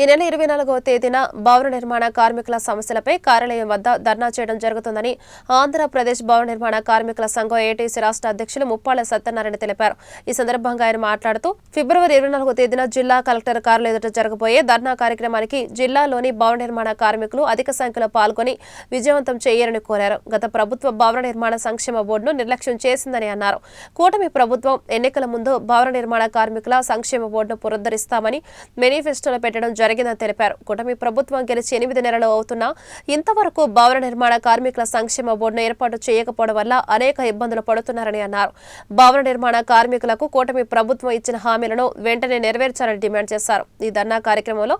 ఈ నెల ఇరవై నాలుగవ తేదీన భవన నిర్మాణ కార్మికుల సమస్యలపై కార్యాలయం వద్ద ధర్నా చేయడం జరుగుతుందని ఆంధ్రప్రదేశ్ భవన నిర్మాణ కార్మికుల సంఘం ఏటీసీ రాష్ట్ర అధ్యక్షులు ముప్పాళ్ళ సత్యనారాయణ తెలిపారు. ఈ సందర్భంగా ఆయన మాట్లాడుతూ ఫిబ్రవరి ఇరవై నాలుగవ తేదీన జిల్లా కలెక్టర్ కార్యాలయం ఎదుట జరగబోయే ధర్నా కార్యక్రమానికి జిల్లాలోని భవన నిర్మాణ కార్మికులు అధిక సంఖ్యలో పాల్గొని విజయవంతం చేయాలని కోరారు. గత ప్రభుత్వ భవన నిర్మాణ సంక్షేమ బోర్డును నిర్లక్ష్యం చేసిందని అన్నారు. కూటమి ప్రభుత్వం ఎన్నికల ముందు భవన నిర్మాణ కార్మికుల సంక్షేమ బోర్డును పునరుద్ధరిస్తామని మేనిఫెస్టోలో పెట్టడం జరిగింది. జరిగిందని తెలిపారు. కూటమి ప్రభుత్వం గెలిచి ఎనిమిది నెలలు అవుతున్నా ఇంతవరకు భవన నిర్మాణ కార్మికుల సంక్షేమ బోర్డును ఏర్పాటు చేయకపోవడం వల్ల అనేక ఇబ్బందులు పడుతున్నారని అన్నారు. భవన నిర్మాణ కార్మికులకు కూటమి ప్రభుత్వం ఇచ్చిన హామీలను వెంటనే నెరవేర్చాలని డిమాండ్ చేశారు. ఈ ధర్నా కార్యక్రమంలో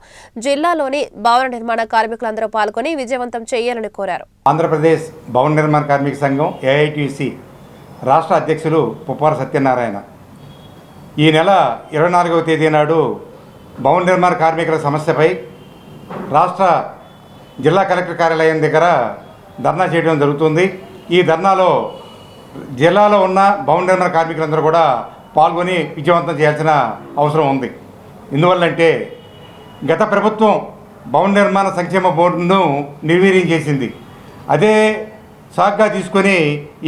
జిల్లాలోని భవన నిర్మాణ కార్మికులందరూ పాల్గొని విజయవంతం చేయాలని కోరారు. ఆంధ్రప్రదేశ్ భవన నిర్మాణ కార్మిక సంఘం ఏఐటిసి రాష్ట్ర అధ్యక్షులు పుప్పార సత్యనారాయణ. ఈ నెల ఇరవై నాలుగవ తేదీ నాడు భవన నిర్మాణ కార్మికుల సమస్యపై రాష్ట్ర జిల్లా కలెక్టర్ కార్యాలయం దగ్గర ధర్నా చేయడం జరుగుతుంది. ఈ ధర్నాలో జిల్లాలో ఉన్న భవన నిర్మాణ కార్మికులందరూ కూడా పాల్గొని విజయవంతం చేయాల్సిన అవసరం ఉంది. ఎందువల్లంటే గత ప్రభుత్వం భవన నిర్మాణ సంక్షేమ బోర్డును నిర్వీర్యం చేసింది. అదే సాగ్గా తీసుకొని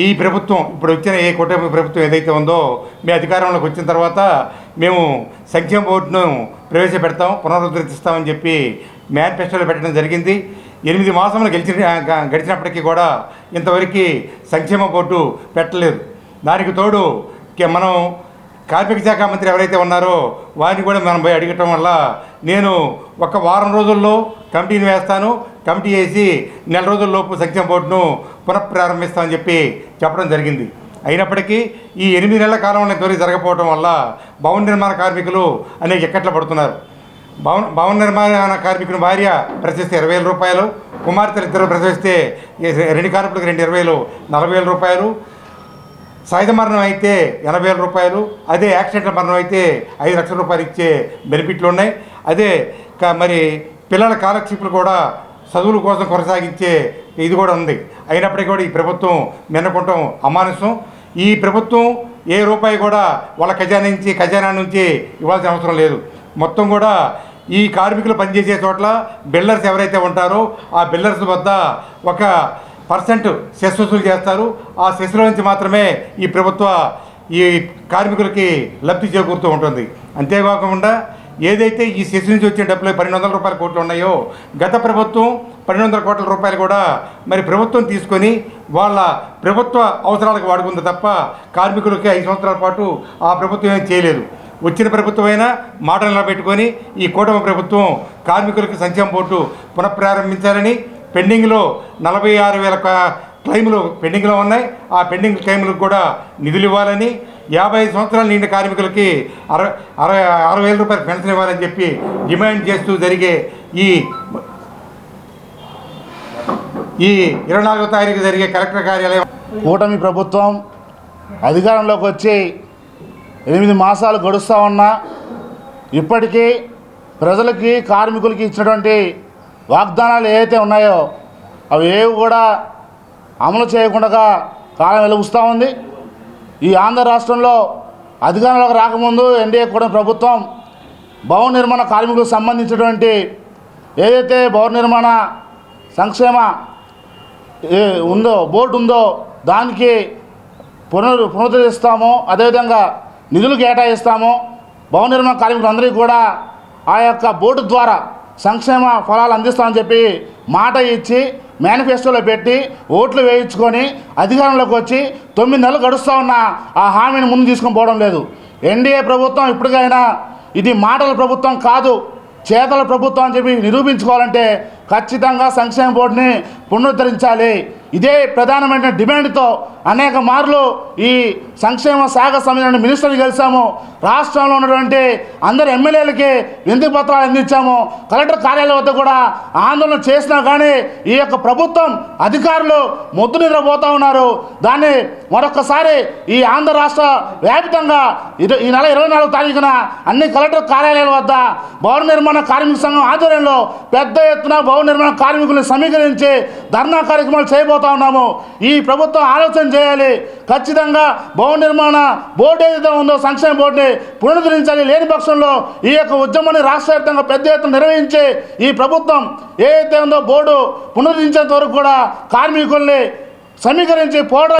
ఈ ప్రభుత్వం ఇప్పుడు వచ్చిన ఏ కూటమి ప్రభుత్వం ఏదైతే ఉందో మీ అధికారంలోకి వచ్చిన తర్వాత మేము సంక్షేమ బోర్డును ప్రవేశపెడతాం పునరుద్ధరిస్తామని చెప్పి మేనిఫెస్టోలో పెట్టడం జరిగింది. ఎనిమిది మాసములు గెలిచిన గడిచినప్పటికీ కూడా ఇంతవరకు సంక్షేమ బోర్డు పెట్టలేదు. దానికి తోడు మనం కార్మిక శాఖ మంత్రి ఎవరైతే ఉన్నారో వారిని కూడా మనం పోయి అడగటం వల్ల నేను ఒక వారం రోజుల్లో కమిటీని వేస్తాను. కమిటీ వేసి నెల రోజుల్లోపు సంక్షేమ బోర్డును పునఃప్రారంభిస్తామని చెప్పి చెప్పడం జరిగింది. అయినప్పటికీ ఈ ఎనిమిది నెలల కాలంలో ఇంతవరకు జరగకపోవడం వల్ల భవన నిర్మాణ కార్మికులు అనేక ఇక్కట్లు పడుతున్నారు. భవన భవన నిర్మాణ కార్మికుని భార్య ప్రశిస్తే ఇరవై వేల రూపాయలు కుమార్తెలు ఇద్దరు ప్రశ్నిస్తే రెండు కార్మికులకు రెండు ఇరవై వేలు నలభై వేల రూపాయలు సహజ మరణం అయితే ఎనభై వేల రూపాయలు అదే యాక్సిడెంట్ మరణం అయితే ఐదు లక్షల రూపాయలు ఇచ్చే బెనిఫిట్లు ఉన్నాయి. అదే క- మరి పిల్లల కాలక్షేపులు కూడా చదువుల కోసం కొనసాగించే ఇది కూడా ఉంది. అయినప్పటికీ కూడా ఈ ప్రభుత్వం మిన్నకుంటాం అమానుసం ఈ ప్రభుత్వం ఏ రూపాయి కూడా వాళ్ళ ఖజానా నుంచి ఖజానా నుంచి ఇవ్వాల్సిన అవసరం లేదు. మొత్తం కూడా ఈ కార్మికులు పనిచేసే చోట్ల బిల్డర్స్ ఎవరైతే ఉంటారో ఆ బిల్డర్స్ వద్ద ఒక పర్సెంట్ సెస్ వసూలు చేస్తారు. ఆ సెస్లో నుంచి మాత్రమే ఈ ప్రభుత్వ ఈ కార్మికులకి లబ్ధి చేకూరుతూ ఉంటుంది. అంతేకాకుండా ఏదైతే ఈ సెస్ నుంచి వచ్చే డబ్బులు పన్నెండు వందల రూపాయల కోట్లు ఉన్నాయో గత ప్రభుత్వం పన్నెండు వందల కోట్ల రూపాయలు కూడా మరి ప్రభుత్వం తీసుకొని వాళ్ళ ప్రభుత్వ అవసరాలకు వాడుకుంది తప్ప కార్మికులకి ఐదు సంవత్సరాల పాటు ఆ ప్రభుత్వం ఏం చేయలేదు. వచ్చిన ప్రభుత్వమైనా మాట నిలబెట్టుకొని ఈ కూటమి ప్రభుత్వం కార్మికులకు సంక్షేమ బోర్డు పునఃప్రారంభించాలని పెండింగ్లో నలభై ఆరు వేల క్లెయిములు పెండింగ్లో ఉన్నాయి. ఆ పెండింగ్ క్లెయిములకు కూడా నిధులు ఇవ్వాలని యాభై ఐదు సంవత్సరాలు నిండిన కార్మికులకి అరవై అరవై అరవై వేల రూపాయలు పెన్షన్ ఇవ్వాలని చెప్పి డిమాండ్ చేస్తూ జరిగే ఈ ఈ ఇరవై నాలుగో తారీఖు జరిగే కలెక్టర్ కార్యాలయం కూటమి ప్రభుత్వం అధికారంలోకి వచ్చి ఎనిమిది మాసాలు గడుస్తూ ఉన్నా ఇప్పటికీ ప్రజలకి కార్మికులకి ఇచ్చినటువంటి వాగ్దానాలు ఏవైతే ఉన్నాయో అవి ఏవి కూడా అమలు చేయకుండా కాలం వెలుగుస్తూ ఉంది. ఈ ఆంధ్ర రాష్ట్రంలో అధికారంలోకి రాకముందు ఎన్డీఏ కూడా ప్రభుత్వం భవన నిర్మాణ కార్మికులకు సంబంధించినటువంటి ఏదైతే భవన నిర్మాణ సంక్షేమ ఏ ఉందో బోర్డు ఉందో దానికి పునరు పునరుద్ధరిస్తాము అదేవిధంగా నిధులు కేటాయిస్తాము భవన నిర్మాణ కార్మికులందరికీ కూడా ఆ యొక్క బోర్డు ద్వారా సంక్షేమ ఫలాలు అందిస్తామని చెప్పి మాట ఇచ్చి మేనిఫెస్టోలో పెట్టి ఓట్లు వేయించుకొని అధికారంలోకి వచ్చి తొమ్మిది నెలలు గడుస్తూ ఉన్న ఆ హామీని ముందు తీసుకొని పోవడం లేదు. ఎన్డీఏ ప్రభుత్వం ఇప్పటికైనా ఇది మాటల ప్రభుత్వం కాదు చేతల ప్రభుత్వం అని చెప్పి నిరూపించుకోవాలంటే ఖచ్చితంగా సంక్షేమ బోర్డుని పునరుద్ధరించాలి. ఇదే ప్రధానమైన డిమాండ్తో అనేక మార్లు ఈ సంక్షేమ శాఖ సంబంధించిన మినిస్టర్ని కలిసాము రాష్ట్రంలో ఉన్నటువంటి అందరు ఎమ్మెల్యేలకి వింతి పత్రాలు అందించాము. కలెక్టర్ కార్యాలయం వద్ద కూడా ఆందోళన చేసినా కానీ ఈ యొక్క ప్రభుత్వం అధికారులు మొద్దు నిద్రపోతూ ఉన్నారు. దాన్ని మరొకసారి ఈ ఆంధ్ర రాష్ట్ర వ్యాప్తంగా ఈ నెల ఇరవై నాలుగు తారీఖున అన్ని కలెక్టర్ కార్యాలయాల వద్ద భవన నిర్మాణ కార్మిక సంఘం ఆధ్వర్యంలో పెద్ద ఎత్తున భవన నిర్మాణ కార్మికులను సమీకరించి ధర్నా కార్యక్రమాలు చేయబోతా ఉన్నాము. ఈ ప్రభుత్వం ఆలోచన చేయాలి. ఖచ్చితంగా భవన నిర్మాణ బోర్డు ఏదైతే ఉందో సంక్షేమ బోర్డుని పునరుద్ధరించాలి. లేని పక్షంలో ఈ యొక్క ఉద్యమాన్ని రాష్ట్ర వ్యాప్తంగా పెద్ద ఎత్తున నిర్వహించి ఈ ప్రభుత్వం ఏదైతే ఉందో బోర్డు పునరుద్ధరించేంత వరకు కూడా కార్మికుల్ని సమీకరించి పోవడం